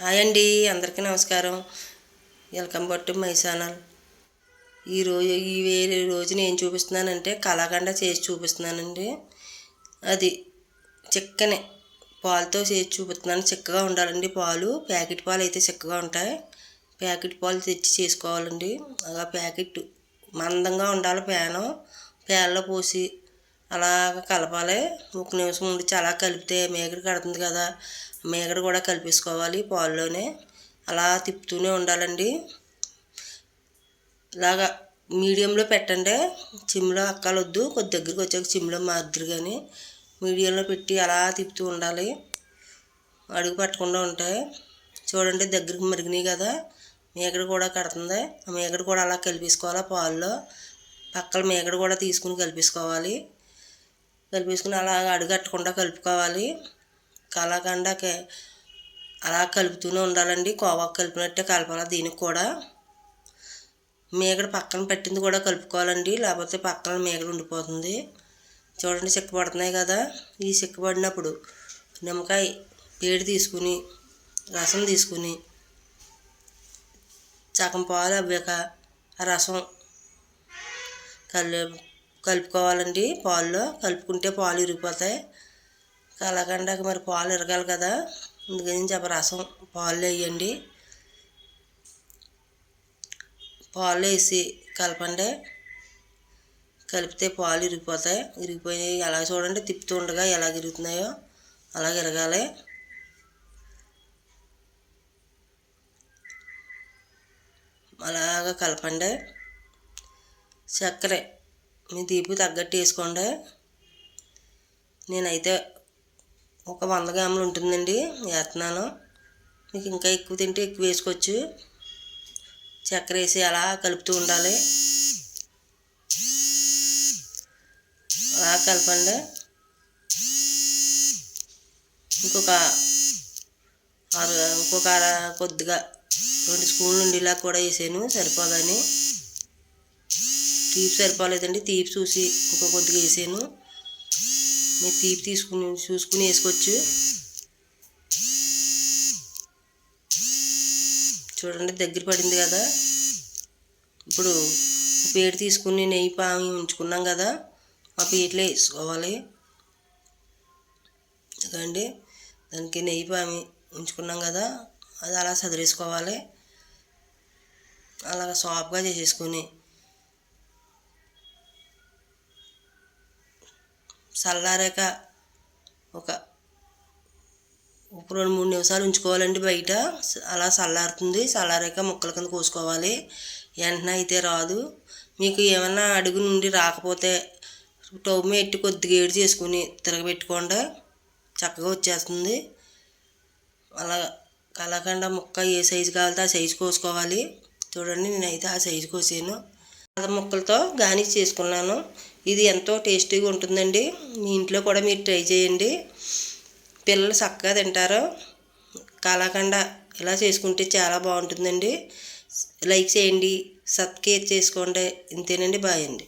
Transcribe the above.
Hi అండి అందరికీ నమస్కారం. Welcome back to my channel. ఈరోజు ఈ వేరే రోజు నేను చూపిస్తున్నానంటే కలాకండ చేసి చూపిస్తున్నానండి. అది చిక్కనే పాలతో చేసి చూపిస్తున్నాను. చిక్కగా ఉండాలండి పాలు. ప్యాకెట్ పాలు అయితే చిక్కగా ఉంటాయి. ప్యాకెట్ పాలు తెచ్చి చేసుకోవాలండి. అలా ప్యాకెట్ మందంగా ఉండాలి ప్యాను. ప్యాన్లో పోసి అలాగ కలపాలి. ఒక నిమిషం ఉండి అలా కలిపితే మేగడ కడుతుంది కదా. మేగడ కూడా కలిపేసుకోవాలి పాల్లోనే. అలా తిప్పుతూనే ఉండాలండి. ఇలాగా మీడియంలో పెట్టండి. చిమ్లో అక్కలొద్దు. కొద్ది దగ్గరికి వచ్చాక చిమ్లో మాదిరి కానీ మీడియంలో పెట్టి అలా తిప్పుతూ ఉండాలి. అడుగు పట్టకుండా ఉంటాయి. చూడండి దగ్గరికి మరిగినాయి కదా. మేగడ కూడా కడుతుంది. ఆ మేకడ కూడా అలా కలిపేసుకోవాలి పాల్లో. పక్కల మేగడ కూడా తీసుకుని కలిపేసుకోవాలి. కలిపేసుకుని అలా అడుగట్టకుండా కలుపుకోవాలి. కలాకండకి అలా కలుపుతూనే ఉండాలండి. కోవాకు కలిపినట్టే కలపాలి దీనికి కూడా. మేగడ పక్కన పెట్టింది కూడా కలుపుకోవాలండి. లేకపోతే పక్కన మేగడ ఉండిపోతుంది. చూడండి చిక్కబడుతున్నాయి కదా. ఈ చిక్కబడినప్పుడు నిమ్మకాయ వేడి తీసుకుని రసం తీసుకుని సగం పాలు అవ్వాక ఆ రసం కళ్ళు కలుపుకోవాలండి పాల్లో. కలుపుకుంటే పాలు ఇరిగిపోతాయి. కలకండాక మరి పాలు ఇరగాలి కదా. అందుకని చెప్ప రసం పాలు వేయండి. పాలు వేసి కలపండి. కలిపితే పాలు ఇరిగిపోతాయి. ఇరిగిపోయి ఎలా చూడండి తిప్పుతూ ఉండగా ఎలా ఇరుగుతున్నాయో అలాగ ఇరగాలి. అలాగా కలపండి. చక్కెర మీ తీపి తగ్గట్టు వేసుకోండి. నేనైతే ఒక వంద గ్రాములు ఉంటుందండి వేస్తున్నాను. మీకు ఇంకా ఎక్కువ తింటే ఎక్కువ వేసుకోవచ్చు. చక్కెర వేసి అలా కలుపుతూ ఉండాలి. అలా కలపండి. ఇంకొక ఇంకొక కొద్దిగా రెండు స్పూన్లు ఉండేలా కూడా వేసాను సరిపోదని తీపి సరిపోలేదండి. తీపి చూసి ఇంకో కొద్దిగా వేసాను. మీరు తీపి తీసుకుని చూసుకుని వేసుకోవచ్చు. చూడండి దగ్గర పడింది కదా. ఇప్పుడు పేట తీసుకుని నెయ్యి పామి ఉంచుకున్నాం కదా. ఆ పీటలో వేసుకోవాలి. ఎందుకండి దానికి నెయ్యి పామి ఉంచుకున్నాం కదా. అది అలా సదిరేసుకోవాలి. అలాగ సాఫ్ట్గా చేసేసుకొని చల్లారాక ఒక ఒక రెండు మూడు నిమిషాలు ఉంచుకోవాలండి బయట. అలా చల్లారుతుంది చల్లారాక ముక్కల కింద కోసుకోవాలి. వెంటనే అయితే రాదు. మీకు ఏమన్నా అడుగు నుండి రాకపోతే టవ్ పెట్టి కొద్దిగా ఏడు చేసుకుని తిరగబెట్టుకోండి. చక్కగా వచ్చేస్తుంది. అలా కలాకండ ముక్క ఏ సైజు కావాలితే ఆ సైజు కోసుకోవాలి. చూడండి నేనైతే ఆ సైజు కోసాను. ముక్కలతో గార్నిష్ చేసుకున్నాను. ఇది ఎంతో టేస్టీగా ఉంటుందండి. మీ ఇంట్లో కూడా మీరు ట్రై చేయండి. పిల్లలు చక్కగా తింటారు. కాలాకండ ఇలా చేసుకుంటే చాలా బాగుంటుందండి. లైక్ చేయండి. సబ్స్క్రైబ్ చేసుకోండి. ఇంతేనండి. బాయ్ అండి.